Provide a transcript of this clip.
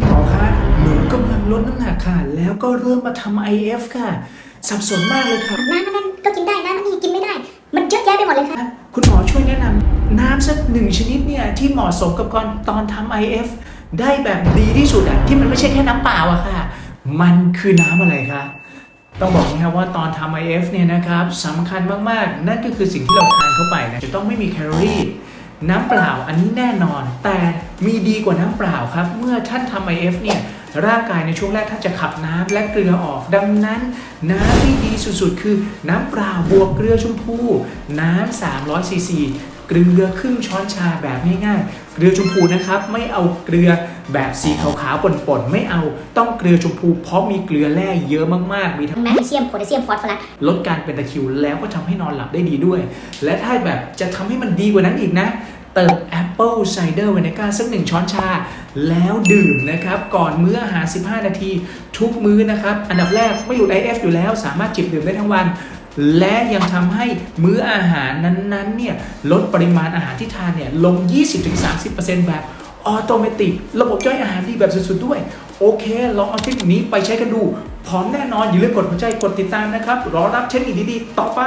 คุณหมอคะหนูกำลังลดน้ำหนักค่ะ แล้วก็เริ่มมาทำ IF ค่ะ สับสนมากเลยค่ะ น้ำมันนั่นก็กินได้น้ำมันนี่กินไม่ได้ มันเยอะแยะไปหมดเลยค่ะ คุณหมอช่วยแนะนำน้ำสักหนึ่งชนิดเนี่ยที่เหมาะสมกับก่อนตอนทำ IF ได้แบบดีที่สุดอะที่มันไม่ใช่แค่น้ำเปล่าอะค่ะ มันคือน้ำอะไรคะต้องบอกนะครับว่าตอนทำ IF เนี่ยนะครับสำคัญมากๆ นั่นก็คือสิ่งที่เราทานเข้าไปนะจะต้องไม่มีแคลอรี่ น้ำเปล่าอันนี้แน่นอน แต่มีดีกว่าน้ำเปล่าครับ เมื่อท่านทำ IF เนี่ยร่างกายในช่วงแรกท่านจะขับน้ำและเกลือออกดังนั้น น้ำที่ดีสุดๆ คือน้ำเปล่าบวกเกลือชมพู น้ำ300ซีซี เกลือครึ่งช้อนชาแบบง่ายๆ เกลือชมพูนะครับ ไม่เอาเกลือแบบสีขาวๆป่นๆ ไม่เอาต้องเกลือชมพูเพราะมีเกลือแร่เยอะมากๆ มีทั้งแมกนีเซียมโพแทสเซียมฟอสฟอรัสลดการเป็นตะคริวแล้วก็ทำให้นอนหลับได้ดีด้วย และถ้าแบบจะทำให้มันดีกว่านั้นอีกนะ เติมแอปเปิลไซเดอร์ i ว e นก้าสักหนึ่งช้อนชา แล้วดื่มนะครับ ก่อนมื้ออาหาร 15 นาที ทุกมื้อนะครับ อันดับแรกไม่หลุด IF อยู่แล้ว สามารถจิบดื่มได้ทั้งวัน และยังทำให้มื้ออาหารนั้นๆเนี่ยลดปริมาณอาหารที่ทานเนี่ยลง 20-30%แบบออโตเมติกระบบย่อยอาหารดีแบบสุดๆด้วย โอเค ลองเอาเทคนิคนี้ไปใช้กันดู พร้อมแน่นอนอย่าลืมกดหัวใจกดติดตามนะครับ รอรับเทคนิคดีๆ ต่อไป